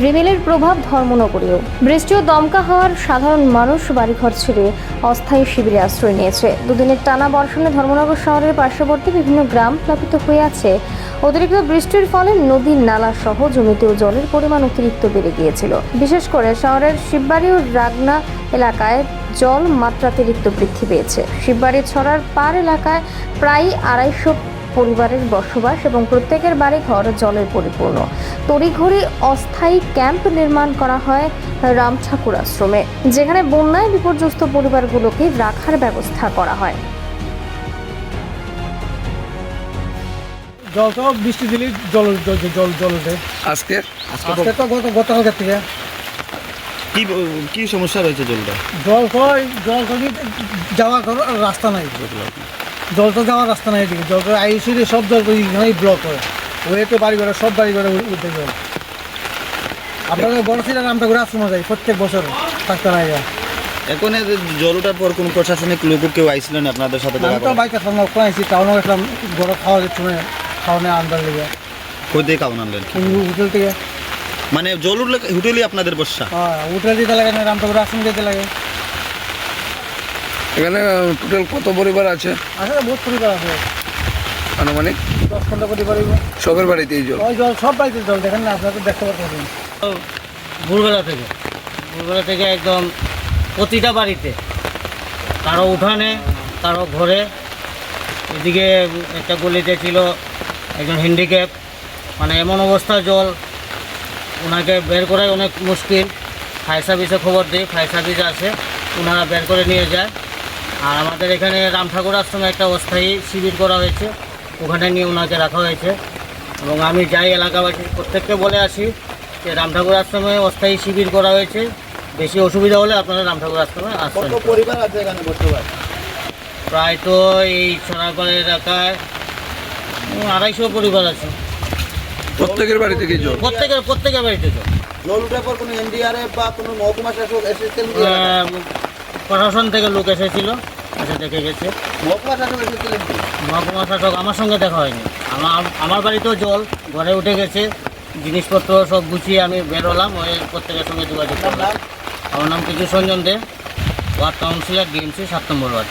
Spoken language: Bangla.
রিমেলের প্রভাব ধর্মনগরেও। বৃষ্টি ও দমকা হওয়ার সাধারণ মানুষ বাড়িঘর ছেড়ে অস্থায়ী শিবিরে আশ্রয় নিয়েছে। দুদিনের টানা বর্ষণে ধর্মনগর শহরের পার্শ্ববর্তী বিভিন্ন গ্রাম প্লাবিত হয়ে আছে। অতিরিক্ত বৃষ্টির ফলে নদীর নালা সহ জমিতেও জলের পরিমাণ অতিরিক্ত বেড়ে গিয়েছিল। বিশেষ করে শহরের শিববাড়ি ও রাগনা এলাকায় জল মাত্রাতিরিক্ত বৃদ্ধি পেয়েছে। শিববাড়ি ছড়ার পার এলাকায় প্রায় আড়াইশো পরিবারের বসবাস এবং প্রত্যেকের বাড়ি ঘর জলের পরিপূর্ণ। তড়িঘড়ি অস্থায়ী ক্যাম্প নির্মাণ করা হয় রাম ঠাকুর আশ্রমে যেখানে বন্যায় বিপর্যস্ত পরিবারগুলোকে রাখার ব্যবস্থা করা হয়। জল তো বৃষ্টি দিলেই জল জল জল জল ওঠে আজকে? আজকে তো গত গতকালকে থেকে। কি কি সমস্যা রয়েছে জলটা? জল তো জল যাওয়ার রাস্তা নাই। জল তো যাওয়ার রাস্তা নাই এদিকে। জল তো আইসি সব জল এখানেই ব্লক হয়। ওই তো বাড়ি ঘরে সব বাড়ি ঘরে উঠে জল আপনাদের বড় ছিলেন আমরা ঘুরে আশ্রমে যাই প্রত্যেক বছর থাকতে নাই যায় এখন জল ওঠার পর কোন প্রশাসনিক লোক কেউ আইছিলেন আপনাদের সাথে আমি তো? বাইক আসলাম না ওখানে আইসি টাউনে গেছিলাম ঘরে খাওয়া যাচ্ছে খাওয়ানে আনবার লেগে। কই থেকে খাওয়ান আনলেন হোটেল থেকে। মানে জল উঠলে হোটেলই আপনাদের বর্ষা? হ্যাঁ হোটেল দিতে লাগে না রামটা আশ্রম দিতে লাগে। এখানে টোটাল কত পরিবার আছে? আসলে বহুত পরিবার আছে। আনুমানিক? দশ পনেরো কোটি পরিবার সবের বাড়িতে জল? ওই জল সব বাড়িতে জল। দেখেন না আপনারা তো দেখতে পাচ্ছেন। ভোরবেলা থেকে। ভোরবেলা থেকে একদম প্রতিটা বাড়িতে। কারও উঠানে কারও ঘরে। এদিকে একটা গলিতে ছিল একজন হ্যান্ডিক্যাপ মানে এমন অবস্থা জল। ওনাকে বের করাই অনেক মুশকিল। ফায়ার সার্ভিসে খবর দিই ফায়ার সার্ভিস আসে। ওনারা বের করে নিয়ে যায়। আর আমাদের এখানে রাম ঠাকুর আশ্রমে একটা অস্থায়ী শিবির করা হয়েছে। ওখানে নিয়ে ওনাকে রাখা হয়েছে। এবং আমি যাই এলাকাবাসী প্রত্যেককে বলে আসি যে রাম ঠাকুর আশ্রমে অস্থায়ী শিবির করা হয়েছে। বেশি অসুবিধা হলে আপনারা রাম ঠাকুর আশ্রমে আসবেন। পরিবার আছে এখানে বর্তমান প্রায় তো এই সোনারপাড় এলাকায় আড়াইশো পরিবার আছে। প্রত্যেকের বাড়ি থেকে জল? প্রত্যেকের প্রত্যেকের বাড়িতে জল। উঠার পর কোনো এনডিআরএফ বা কোনো মহকুমা শাসক এসেছেন প্রশাসন থেকে লোক এসেছিল। এসে দেখে গেছে। মহকুমা শাসক মহকুমা শাসক আমার সঙ্গে দেখা হয়নি। আমার আমার বাড়িতেও জল ঘরে উঠে গেছে। জিনিসপত্র সব গুছিয়ে আমি বেরোলাম ওই প্রত্যেকের সঙ্গে যোগাযোগ করলাম। আমার নাম কিছু Sanjan De. Ward councillor DMC সাত নম্বর ওয়ার্ড।